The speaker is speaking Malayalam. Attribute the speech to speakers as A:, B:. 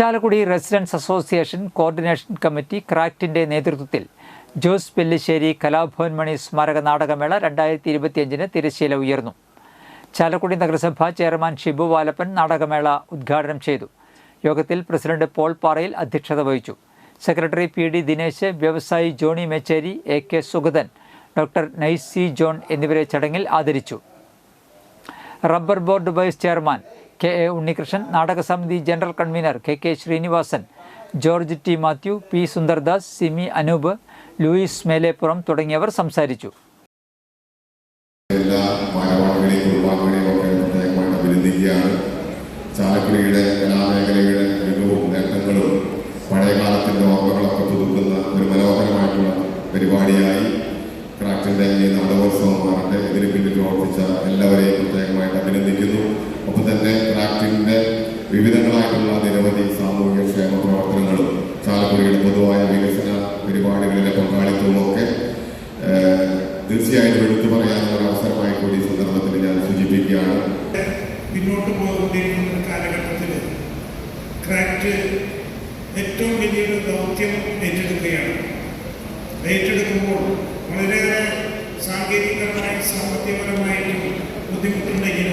A: Chalakudy residence association coordination committee ക്രാക്റ്റിന്റെ നേതൃത്വത്തിൽ ജോസ് പെല്ലിശ്ശേരി കലാഭവൻ മണി സ്മാരക നാടകമേള രണ്ടായിരത്തി ഇരുപത്തിയഞ്ചിന് തിരശ്ശീല ഉയർന്നു. ചാലക്കുടി നഗരസഭ ചെയർമാൻ ഷിബു വാലപ്പൻ നാടകമേള ഉദ്ഘാടനം ചെയ്തു. യോഗത്തിൽ പ്രസിഡന്റ് പോൾ പാറയിൽ അധ്യക്ഷത വഹിച്ചു. സെക്രട്ടറി പി ഡി ദിനേശ് വ്യവസായി Johny Mechery A K Sugathan doctor Naisy John എന്നിവരെ ചടങ്ങിൽ ആദരിച്ചു. Rubber board vice chairman K A Unnikrishnan നാടകസമിതി general convener K K Sreenivasan George T Mathew P Sundardas Simi Anoop Louis Meleppuram തുടങ്ങിയവർ സംസാരിച്ചു.
B: പരിപാടിയായി മാറട്ടെ. ഇതിന് പിന്നിൽ വിവിധങ്ങളായിട്ടുള്ള നിരവധി സാമൂഹിക ക്ഷേമ പ്രവർത്തനങ്ങളും ചാലക്കുടിയുടെ പൊതുവായ വികസന പരിപാടികളിലെ പങ്കാളിത്തവും ഒക്കെ തീർച്ചയായിട്ടും എടുത്തു പറയാനുള്ള അവസരമായി കൂടി ഈ സന്ദർഭത്തിൽ ഞാൻ സൂചിപ്പിക്കുകയാണ്.
C: പിന്നോട്ട് പോകുന്ന കാലഘട്ടത്തിൽ ക്രാക്ട് ഏറ്റവും വലിയൊരു ദൗത്യം ഏറ്റെടുക്കുകയാണ്. ഏറ്റെടുക്കുമ്പോൾ വളരെയേറെ സാങ്കേതികപരമായി സാമ്പത്തികപരമായിട്ടും ബുദ്ധിമുട്ടുണ്ടെങ്കിലും